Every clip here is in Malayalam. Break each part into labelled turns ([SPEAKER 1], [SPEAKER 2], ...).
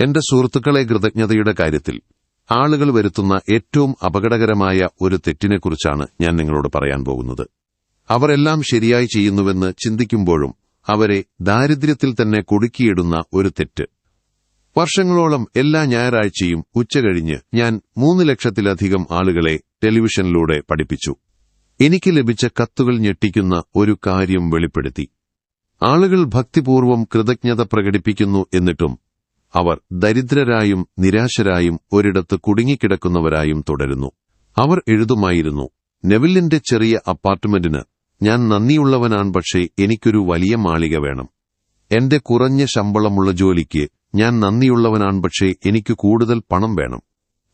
[SPEAKER 1] എന്റെ സുഹൃത്തുക്കളെ കൃതജ്ഞതയുടെ കാര്യത്തിൽ ആളുകൾ വരുത്തുന്ന ഏറ്റവും അപകടകരമായ ഒരു തെറ്റിനെക്കുറിച്ചാണ് ഞാൻ നിങ്ങളോട് പറയാൻ പോകുന്നത്. അവരെല്ലാം ശരിയായി ചെയ്യുന്നുവെന്ന് ചിന്തിക്കുമ്പോഴും അവരെ ദാരിദ്ര്യത്തിൽ തന്നെ കുടുക്കിയിടുന്ന ഒരു തെറ്റ്. വർഷങ്ങളോളം എല്ലാ ഞായറാഴ്ചയും ഉച്ചകഴിഞ്ഞ് ഞാൻ മൂന്ന് ലക്ഷത്തിലധികം ആളുകളെ ടെലിവിഷനിലൂടെ പഠിപ്പിച്ചു. എനിക്ക് ലഭിച്ച കത്തുകൾ ഞെട്ടിക്കുന്ന ഒരു കാര്യം വെളിപ്പെടുത്തി. ആളുകൾ ഭക്തിപൂർവം കൃതജ്ഞത പ്രകടിപ്പിക്കുന്നു എന്നിട്ടും അവർ ദരിദ്രരായും നിരാശരായും ഒരിടത്ത് കുടുങ്ങിക്കിടക്കുന്നവരായും തുടരുന്നു. അവർ എഴുതുമായിരുന്നു നെവില്ലിന്റെ ചെറിയ അപ്പാർട്ട്മെന്റിന് ഞാൻ നന്ദിയുള്ളവനാണ് പക്ഷേ എനിക്കൊരു വലിയ മാളിക വേണം. എന്റെ കുറഞ്ഞ ശമ്പളമുള്ള ജോലിക്ക് ഞാൻ നന്ദിയുള്ളവനാണ് പക്ഷേ എനിക്ക് കൂടുതൽ പണം വേണം.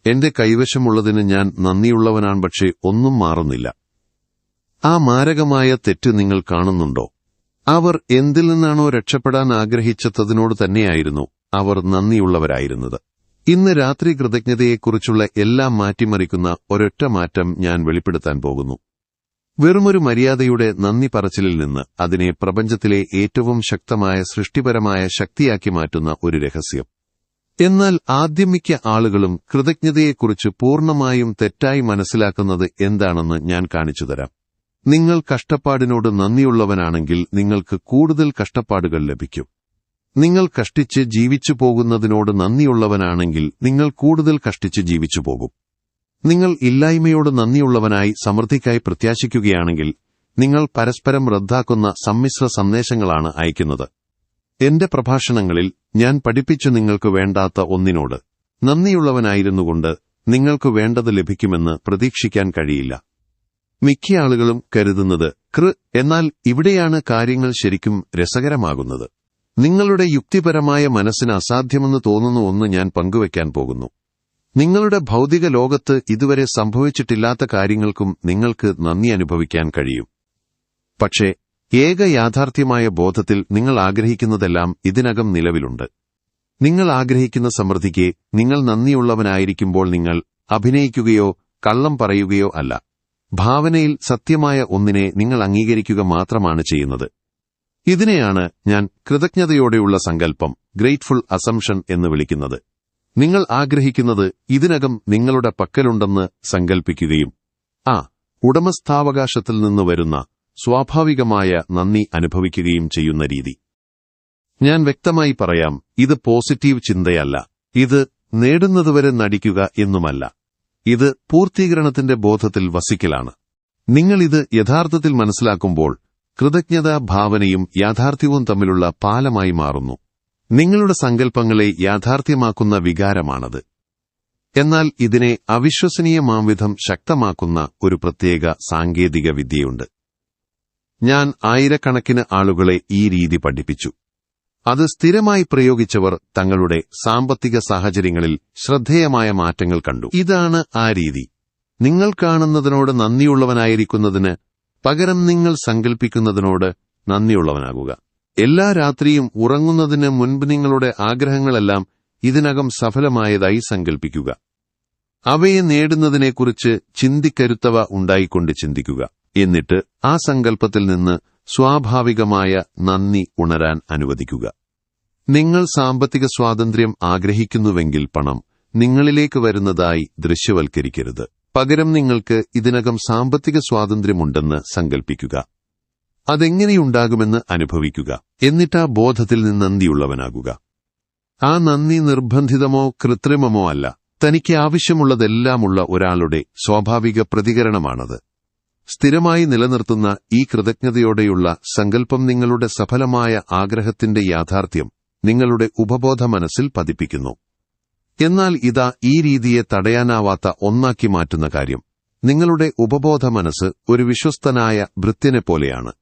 [SPEAKER 1] എന്റെ കൈവശമുള്ളതിന് ഞാൻ നന്ദിയുള്ളവനാണ് പക്ഷേ ഒന്നും മാറുന്നില്ല. ആ മാരകമായ തെറ്റ് നിങ്ങൾ കാണുന്നുണ്ടോ? അവർ എന്തിൽ നിന്നാണോ രക്ഷപ്പെടാൻ ആഗ്രഹിച്ചതിനോട് തന്നെയായിരുന്നു. അവർ നന്ദിയുള്ളവരായിരുന്നത്. ഇന്ന് രാത്രി കൃതജ്ഞതയെക്കുറിച്ചുള്ള എല്ലാം മാറ്റിമറിക്കുന്ന ഒരൊറ്റ മാറ്റം ഞാൻ വെളിപ്പെടുത്താൻ പോകുന്നു. വെറുമൊരു മര്യാദയുടെ നന്ദി പറച്ചിലിൽ നിന്ന് അതിനെ പ്രപഞ്ചത്തിലെ ഏറ്റവും ശക്തമായ സൃഷ്ടിപരമായ ശക്തിയാക്കി മാറ്റുന്ന ഒരു രഹസ്യം. എന്നാൽ ആദ്യം മിക്ക ആളുകളും കൃതജ്ഞതയെക്കുറിച്ച് പൂർണമായും തെറ്റായി മനസ്സിലാക്കുന്നത് എന്താണെന്ന് ഞാൻ കാണിച്ചുതരാം നിങ്ങൾ കഷ്ടപ്പാടിനോട് നന്ദിയുള്ളവനാണെങ്കിൽ നിങ്ങൾക്ക് കൂടുതൽ കഷ്ടപ്പാടുകൾ ലഭിക്കും. നിങ്ങൾ കഷ്ടിച്ച് ജീവിച്ചു പോകുന്നതിനോട് നന്ദിയുള്ളവനാണെങ്കിൽ നിങ്ങൾ കൂടുതൽ കഷ്ടിച്ച് ജീവിച്ചു പോകും. നിങ്ങൾ ഇല്ലായ്മയോട് നന്ദിയുള്ളവനായി സമൃദ്ധിക്കായി പ്രത്യാശിക്കുകയാണെങ്കിൽ നിങ്ങൾ പരസ്പരം റദ്ദാക്കുന്ന സമ്മിശ്ര സന്ദേശങ്ങളാണ് അയക്കുന്നത്. എന്റെ പ്രഭാഷണങ്ങളിൽ ഞാൻ പഠിപ്പിച്ചു നിങ്ങൾക്ക് വേണ്ടാത്ത ഒന്നിനോട് നന്ദിയുള്ളവനായിരുന്നുകൊണ്ട് നിങ്ങൾക്ക് വേണ്ടത് ലഭിക്കുമെന്ന് പ്രതീക്ഷിക്കാൻ കഴിയില്ല. മിക്ക ആളുകളും കരുതുന്നത് കൃ എന്നാൽ ഇവിടെയാണ് കാര്യങ്ങൾ ശരിക്കും രസകരമാകുന്നത്. നിങ്ങളുടെ യുക്തിപരമായ മനസ്സിന് അസാധ്യമെന്ന് തോന്നുന്ന ഒന്ന് ഞാൻ പങ്കുവയ്ക്കാൻ പോകുന്നു. നിങ്ങളുടെ ഭൗതിക ലോകത്ത് ഇതുവരെ സംഭവിച്ചിട്ടില്ലാത്ത കാര്യങ്ങൾക്കും നിങ്ങൾക്ക് നന്ദി അനുഭവിക്കാൻ കഴിയും. പക്ഷേ ഏക യാഥാർത്ഥ്യമായ ബോധത്തിൽ നിങ്ങൾ ആഗ്രഹിക്കുന്നതെല്ലാം ഇതിനകം നിലവിലുണ്ട്. നിങ്ങൾ ആഗ്രഹിക്കുന്ന സമൃദ്ധിക്ക് നിങ്ങൾ നന്ദിയുള്ളവനായിരിക്കുമ്പോൾ നിങ്ങൾ അഭിനയിക്കുകയോ കള്ളം പറയുകയോ അല്ല. ഭാവനയിൽ സത്യമായ ഒന്നിനെ നിങ്ങൾ അംഗീകരിക്കുക മാത്രമാണ് ചെയ്യുന്നത്. ഇതിനെയാണ് ഞാൻ കൃതജ്ഞതയോടെയുള്ള സങ്കല്പം ഗ്രേറ്റ്ഫുൾ അസംഷൻ എന്ന് വിളിക്കുന്നത്. നിങ്ങൾ ആഗ്രഹിക്കുന്നത് ഇതിനകം നിങ്ങളുടെ പക്കലുണ്ടെന്ന് സങ്കൽപ്പിക്കുകയും ആ ഉടമസ്ഥാവകാശത്തിൽ നിന്ന് വരുന്ന സ്വാഭാവികമായ നന്ദി അനുഭവിക്കുകയും ചെയ്യുന്ന രീതി. ഞാൻ വ്യക്തമായി പറയാം ഇത് പോസിറ്റീവ് ചിന്തയല്ല ഇത് നേടുന്നതുവരെ നടിക്കുക എന്നുമല്ല ഇത് പൂർത്തീകരണത്തിന്റെ ബോധത്തിൽ വസിക്കലാണ്. നിങ്ങൾ ഇത് യഥാർത്ഥത്തിൽ മനസ്സിലാക്കുമ്പോൾ കൃതജ്ഞതാ ഭാവനയും യാഥാർത്ഥ്യവും തമ്മിലുള്ള പാലമായി മാറുന്നു. നിങ്ങളുടെ സങ്കല്പങ്ങളെ യാഥാർത്ഥ്യമാക്കുന്ന വികാരമാണത്. എന്നാൽ ഇതിനെ അവിശ്വസനീയമാംവിധം ശക്തമാക്കുന്ന ഒരു പ്രത്യേക സാങ്കേതിക വിദ്യയുണ്ട്. ഞാൻ ആയിരക്കണക്കിന് ആളുകളെ ഈ രീതി പഠിപ്പിച്ചു. അത് സ്ഥിരമായി പ്രയോഗിച്ചവർ തങ്ങളുടെ സാമ്പത്തിക സാഹചര്യങ്ങളിൽ ശ്രദ്ധേയമായ മാറ്റങ്ങൾ കണ്ടു. ഇതാണ് ആ രീതി. നിങ്ങൾ കാണുന്നതിനോട് നന്ദിയുള്ളവനായിരിക്കുന്നതിന് പകരം നിങ്ങൾ സങ്കൽപ്പിക്കുന്നതിനോട് നന്ദിയുള്ളവനാകുക. എല്ലാ രാത്രിയും ഉറങ്ങുന്നതിന് മുൻപ് നിങ്ങളുടെ ആഗ്രഹങ്ങളെല്ലാം ഇതിനകം സഫലമായതായി സങ്കൽപ്പിക്കുക. അവയെ നേടുന്നതിനെക്കുറിച്ച് ചിന്തിക്കരുത്തവ ഉണ്ടായിക്കൊണ്ട് ചിന്തിക്കുക. എന്നിട്ട് ആ സങ്കല്പത്തിൽ നിന്ന് സ്വാഭാവികമായ നന്ദി ഉണരാൻ അനുവദിക്കുക. നിങ്ങൾ സാമ്പത്തിക സ്വാതന്ത്ര്യം ആഗ്രഹിക്കുന്നുവെങ്കിൽ പണം നിങ്ങളിലേക്ക് വരുന്നതായി ദൃശ്യവൽക്കരിക്കരുത്. പകരം നിങ്ങൾക്ക് ഇതിനകം സാമ്പത്തിക സ്വാതന്ത്ര്യമുണ്ടെന്ന് സങ്കൽപ്പിക്കുക. അതെങ്ങനെയുണ്ടാകുമെന്ന് അനുഭവിക്കുക. എന്നിട്ട് ആ ബോധത്തിൽ നിന്ന് നന്ദിയുള്ളവനാകുക. ആ നന്ദി നിർബന്ധിതമോ കൃത്രിമമോ അല്ല. തനിക്ക് ആവശ്യമുള്ളതെല്ലാമുള്ള ഒരാളുടെ സ്വാഭാവിക പ്രതികരണമാണത്. സ്ഥിരമായി നിലനിർത്തുന്ന ഈ കൃതജ്ഞതയോടെയുള്ള സങ്കല്പം നിങ്ങളുടെ സഫലമായ ആഗ്രഹത്തിന്റെ യാഥാർത്ഥ്യം നിങ്ങളുടെ ഉപബോധ മനസ്സിൽ പതിപ്പിക്കുന്നു. എന്നാൽ ഇതാ ഈ രീതിയെ തടയാനാവാത്ത ഒന്നാക്കി മാറ്റുന്ന കാര്യം. നിങ്ങളുടെ ഉപബോധ മനസ്സ് ഒരു വിശ്വസ്തനായ ഭൃത്യനെപ്പോലെയാണ്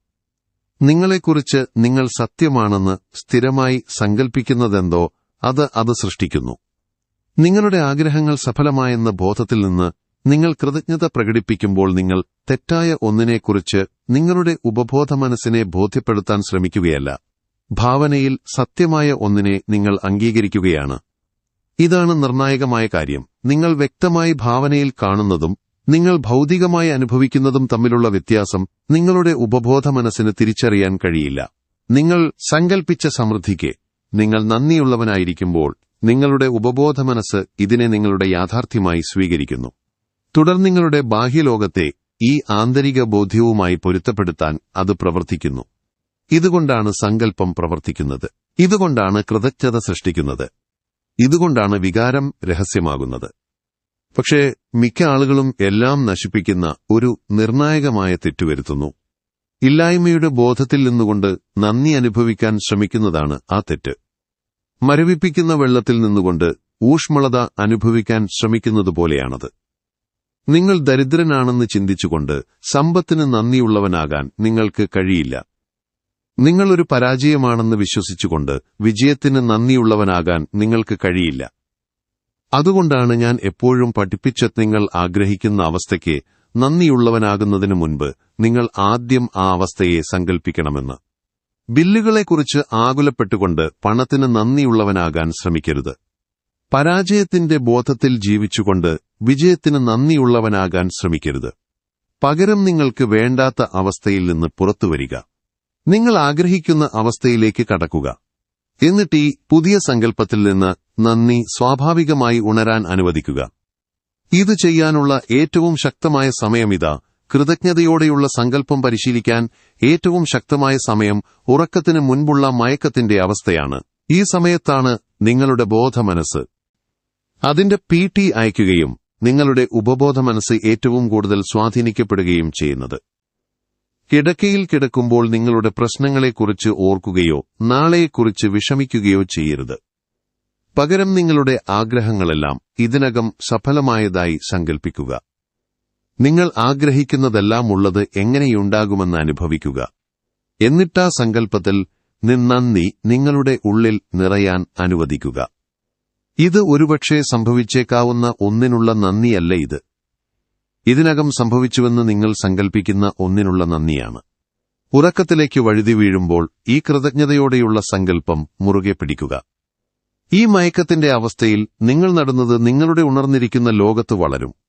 [SPEAKER 1] നിങ്ങളെക്കുറിച്ച് നിങ്ങൾ സത്യമാണെന്ന് സ്ഥിരമായി സങ്കൽപ്പിക്കുന്നതെന്തോ അത് അത് സൃഷ്ടിക്കുന്നു. നിങ്ങളുടെ ആഗ്രഹങ്ങൾ സഫലമായെന്ന ബോധത്തിൽ നിന്ന് നിങ്ങൾ കൃതജ്ഞത പ്രകടിപ്പിക്കുമ്പോൾ നിങ്ങൾ തെറ്റായ ഒന്നിനെക്കുറിച്ച് നിങ്ങളുടെ ഉപബോധ മനസ്സിനെ ബോധ്യപ്പെടുത്താൻ ശ്രമിക്കുകയല്ല. ഭാവനയിൽ സത്യമായ ഒന്നിനെ നിങ്ങൾ അംഗീകരിക്കുകയാണ്. ഇതാണ് നിർണായകമായ കാര്യം. നിങ്ങൾ വ്യക്തമായി ഭാവനയിൽ കാണുന്നതും നിങ്ങൾ ഭൗതികമായി അനുഭവിക്കുന്നതും തമ്മിലുള്ള വ്യത്യാസം നിങ്ങളുടെ ഉപബോധ മനസ്സിന് തിരിച്ചറിയാൻ കഴിയില്ല. നിങ്ങൾ സങ്കൽപ്പിച്ച സമൃദ്ധിക്ക് നിങ്ങൾ നന്ദിയുള്ളവനായിരിക്കുമ്പോൾ നിങ്ങളുടെ ഉപബോധ മനസ്സ് ഇതിനെ നിങ്ങളുടെ യാഥാർത്ഥ്യമായി സ്വീകരിക്കുന്നു. തുടർന്ന് നിങ്ങളുടെ ബാഹ്യലോകത്തെ ഈ ആന്തരിക ബോധ്യവുമായി പൊരുത്തപ്പെടുത്താൻ അത് പ്രവർത്തിക്കുന്നു. ഇതുകൊണ്ടാണ് സങ്കല്പം പ്രവർത്തിക്കുന്നത്. ഇതുകൊണ്ടാണ് കൃതജ്ഞത സൃഷ്ടിക്കുന്നത്. ഇതുകൊണ്ടാണ് വികാരം രഹസ്യമാകുന്നത്. പക്ഷേ മിക്ക ആളുകളും എല്ലാം നശിപ്പിക്കുന്ന ഒരു നിർണായകമായ തെറ്റുവരുത്തുന്നു ഇല്ലായ്മയുടെ ബോധത്തിൽ നിന്നുകൊണ്ട് നന്ദി അനുഭവിക്കാൻ ശ്രമിക്കുന്നതാണ് ആ തെറ്റ്. മരവിപ്പിക്കുന്ന വെള്ളത്തിൽ നിന്നുകൊണ്ട് ഊഷ്മളത അനുഭവിക്കാൻ ശ്രമിക്കുന്നതുപോലെയാണത് നിങ്ങൾ ദരിദ്രനാണെന്ന് ചിന്തിച്ചുകൊണ്ട് സമ്പത്തിന് നന്ദിയുള്ളവനാകാൻ നിങ്ങൾക്ക് കഴിയില്ല. നിങ്ങളൊരു പരാജയമാണെന്ന് വിശ്വസിച്ചുകൊണ്ട് വിജയത്തിന് നന്ദിയുള്ളവനാകാൻ നിങ്ങൾക്ക് കഴിയില്ല. അതുകൊണ്ടാണ് ഞാൻ എപ്പോഴും പഠിപ്പിച്ച നിങ്ങൾ ആഗ്രഹിക്കുന്ന അവസ്ഥയ്ക്ക് നന്ദിയുള്ളവനാകുന്നതിനു മുൻപ് നിങ്ങൾ ആദ്യം ആ അവസ്ഥയെ സങ്കൽപ്പിക്കണമെന്ന്. ബില്ലുകളെക്കുറിച്ച് ആകുലപ്പെട്ടുകൊണ്ട് പണത്തിന് നന്ദിയുള്ളവനാകാൻ ശ്രമിക്കരുത്. പരാജയത്തിന്റെ ബോധത്തിൽ ജീവിച്ചുകൊണ്ട് വിജയത്തിന് നന്ദിയുള്ളവനാകാൻ ശ്രമിക്കരുത്. പകരം നിങ്ങൾക്ക് വേണ്ടാത്ത അവസ്ഥയിൽ നിന്ന് പുറത്തുവരിക. നിങ്ങൾ ആഗ്രഹിക്കുന്ന അവസ്ഥയിലേക്ക് കടക്കുക. എന്നിട്ട് ഈ പുതിയ സങ്കല്പത്തിൽ നിന്ന് നന്ദി സ്വാഭാവികമായി ഉണരാൻ അനുവദിക്കുക. ഇത് ചെയ്യാനുള്ള ഏറ്റവും ശക്തമായ സമയമിതാ. കൃതജ്ഞതയോടെയുള്ള സങ്കല്പം പരിശീലിക്കാൻ ഏറ്റവും ശക്തമായ സമയം ഉറക്കത്തിന് മുൻപുള്ള മയക്കത്തിന്റെ അവസ്ഥയാണ്. ഈ സമയത്താണ് നിങ്ങളുടെ ബോധമനസ്സ്. അതിന്റെ പി ടി നിങ്ങളുടെ ഉപബോധ മനസ്സ് ഏറ്റവും കൂടുതൽ സ്വാധീനിക്കപ്പെടുകയും ചെയ്യുന്നത്. കിടക്കയിൽ കിടക്കുമ്പോൾ നിങ്ങളുടെ പ്രശ്നങ്ങളെക്കുറിച്ച് ഓർക്കുകയോ നാളെയെക്കുറിച്ച് വിഷമിക്കുകയോ ചെയ്യരുത്. പകരം നിങ്ങളുടെ ആഗ്രഹങ്ങളെല്ലാം ഇതിനകം സഫലമായതായി സങ്കൽപ്പിക്കുക. നിങ്ങൾ ആഗ്രഹിക്കുന്നതെല്ലാം ഉള്ളത് എങ്ങനെയുണ്ടാകുമെന്ന് അനുഭവിക്കുക. എന്നിട്ടാ സങ്കൽപ്പത്തിൽ നിന്നന്ദി നിങ്ങളുടെ ഉള്ളിൽ നിറയാൻ അനുവദിക്കുക. ഇത് ഒരുപക്ഷെ സംഭവിച്ചേക്കാവുന്ന ഒന്നിനുള്ള നന്ദിയല്ല ഇത്. ഇതിനകം സംഭവിച്ചുവെന്ന് നിങ്ങൾ സങ്കൽപ്പിക്കുന്ന ഒന്നിനുള്ള നന്ദിയാണ്. ഉറക്കത്തിലേക്ക് വഴുതി വീഴുമ്പോൾ ഈ കൃതജ്ഞതയോടെയുള്ള സങ്കല്പം മുറുകെ പിടിക്കുക. ഈ മയക്കത്തിന്റെ അവസ്ഥയിൽ നിങ്ങൾ നടുന്നത് നിങ്ങളുടെ ഉണർന്നിരിക്കുന്ന ലോകത്ത് വളരും.